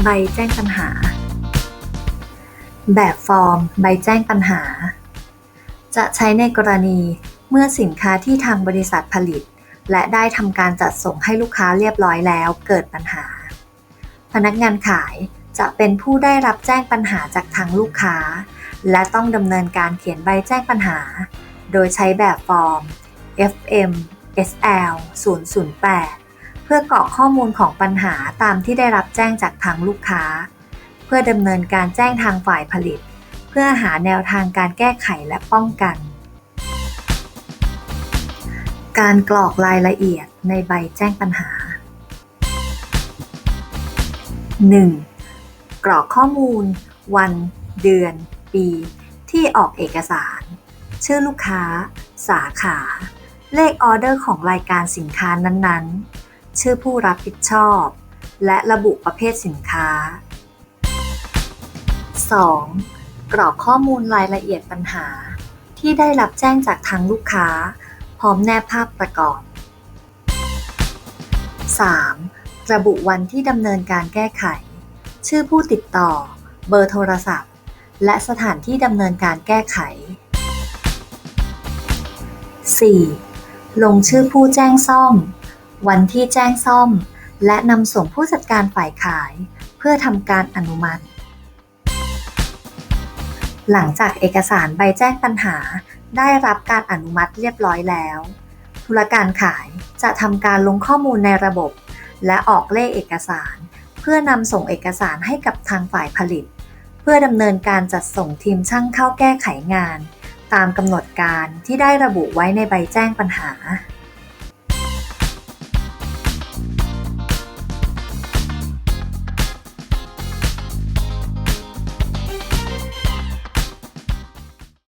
ใบแจ้งปัญหา แบบฟอร์ม ใบแจ้งปัญหา จะใช้ในกรณีเมื่อสินค้าที่ทางบริษัทผลิต และได้ทำการจัดส่งให้ลูกค้าเรียบร้อยแล้วเกิดปัญหา พนักงานขายจะเป็นผู้ได้รับแจ้งปัญหาจากทางลูกค้า และต้องดำเนินการเขียนใบแจ้งปัญหา โดยใช้แบบฟอร์ม FM SL 008 พื่อกรอกข้อมูลของปัญหาตามที่ได้รับแจ้งจากทางลูกค้า เพื่อดำเนินการแจ้งทางฝ่ายผลิต เพื่อหาแนวทางการแก้ไขและป้องกัน การกรอกรายละเอียดในใบแจ้งปัญหา 1. กรอกข้อมูล วัน เดือน ปี ที่ออกเอกสาร ชื่อลูกค้า สาขา เลขออเดอร์ของรายการสินค้านั้นๆ ชื่อผู้รับผิดชอบ และระบุประเภทสินค้า 2. กรอกข้อมูลรายละเอียดปัญหา ที่ได้รับแจ้งจากทางลูกค้า พร้อมแนบภาพประกอบ 3. ระบุวันที่ดำเนินการแก้ไข ชื่อผู้ติดต่อ เบอร์โทรศัพท์ และสถานที่ดำเนินการแก้ไข 4. ลงชื่อผู้แจ้งซ่อม วันที่แจ้งซ่อม และนำส่งผู้จัดการฝ่ายขาย เพื่อทำการอนุมัติ หลังจากเอกสารใบแจ้งปัญหา ได้รับการอนุมัติเรียบร้อยแล้ว ธุรการขายจะทำการลงข้อมูลในระบบ และออกเลขเอกสาร เพื่อนำส่งเอกสารให้กับทางฝ่ายผลิต เพื่อดำเนินการจัดส่งทีมช่างเข้าแก้ไขงาน ตามกำหนดการที่ได้ระบุไว้ในใบแจ้งปัญหา